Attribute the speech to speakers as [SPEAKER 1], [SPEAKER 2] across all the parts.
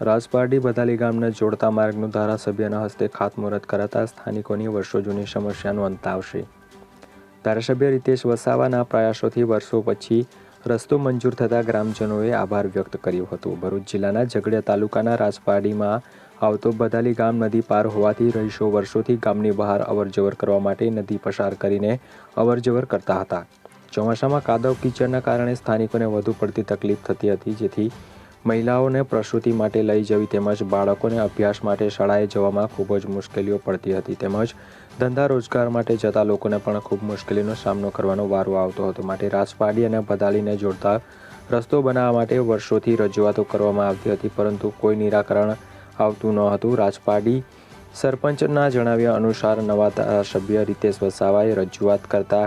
[SPEAKER 1] રાજપારડી બદાલી ગામને જોડતા માર્ગનું ધારાસભ્યના હસ્તે ખાતમુહૂર્ત કરાતા સ્થાનિકોની વર્ષો જૂની સમસ્યાનો અંત આવશે. ધારાસભ્ય રીતેશ વસાવાના પ્રયાસોથી વર્ષો પછી રસ્તો મંજૂર થતાં ગ્રામજનોએ આભાર વ્યક્ત કર્યો હતો. ભરૂચ જિલ્લાના ઝઘડિયા તાલુકાના રાજપારડીમાં આવતો બદાલી ગામ નદી પાર હોવાથી રહીશો વર્ષોથી ગામની બહાર અવરજવર કરવા માટે નદી પસાર કરીને અવરજવર કરતા હતા. ચોમાસામાં કાદવ કીચડના કારણે સ્થાનિકોને વધુ પડતી તકલીફ થતી હતી, જેથી મહિલાઓને પ્રસૂતિ માટે લઈ જવી તેમજ બાળકોને અભ્યાસ માટે શાળાએ જવામાં ખૂબ જ મુશ્કેલીઓ પડતી હતી. તેમજ ધંધા રોજગાર માટે જતા લોકોને પણ ખૂબ મુશ્કેલીનો સામનો કરવાનો વારો આવતો હતો. માટે રાજપાડી અને બદાલીને જોડતા રસ્તો બનાવવા માટે વર્ષોથી રજૂઆતો કરવામાં આવતી હતી, પરંતુ કોઈ નિરાકરણ આવતું ન હતું. રાજપાડી સરપંચના જણાવ્યા અનુસાર, નવા ધારાસભ્ય રીતેશ વસાવાએ રજૂઆત કરતા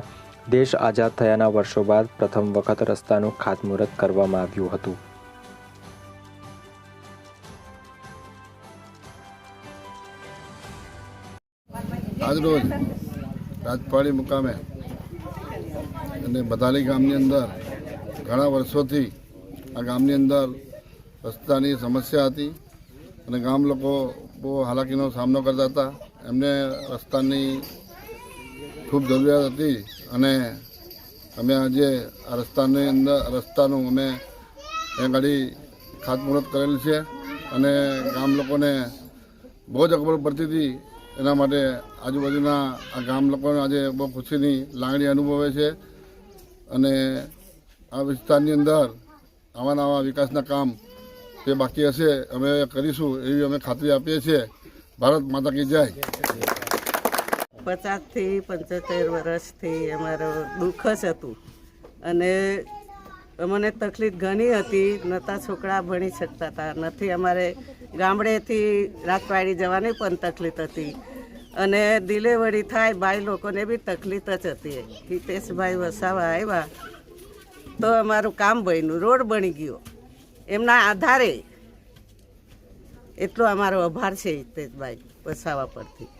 [SPEAKER 1] દેશ આઝાદ થયાના વર્ષો બાદ પ્રથમ વખત રસ્તાનું ખાતમુહૂર્ત કરવામાં આવ્યું હતું.
[SPEAKER 2] આજરોજ રાજપાડી મુકામે અને બધાલી ગામની અંદર ઘણા વર્ષોથી આ ગામની અંદર રસ્તાની સમસ્યા હતી અને ગામ લોકો બહુ હાલાકીનો સામનો કરતા હતા. એમને રસ્તાની ખૂબ જરૂરિયાત હતી અને અમે આજે આ રસ્તાની અંદર, રસ્તાનું અમે એ ગાડી ખાતમુહૂર્ત કરેલ છે અને ગામ લોકોને બહુ જ અગવડ પડતી હતી. એના માટે આજુબાજુના આ ગામ લોકોને આજે બહુ ખુશીની લાગણી અનુભવે છે. અને આ વિસ્તારની અંદર આવા નવા વિકાસના કામ જે બાકી હશે, અમે કરીશું એવી અમે ખાતરી આપીએ છીએ. ભારત માતા કી જય.
[SPEAKER 3] પચાસથી પંચોતેર વર્ષથી અમારો દુઃખ જ હતું. અને અમને તકલીફ ઘણી હતી નતા છોકરા ભણી શકતા હતા. નથી અમારે ગામડેથી રાજવાડી જવાની પણ તકલીફ હતી. અને ડિલેવરી થાય, ભાઈ લોકોને બી તકલીફ જ હતી. હિતેશભાઈ વસાવા આવ્યા, તો અમારું કામ બન્યું, રોડ બની ગયો. એમના આધારે એટલો અમારો આભાર છે હિતેશભાઈ વસાવા પરથી.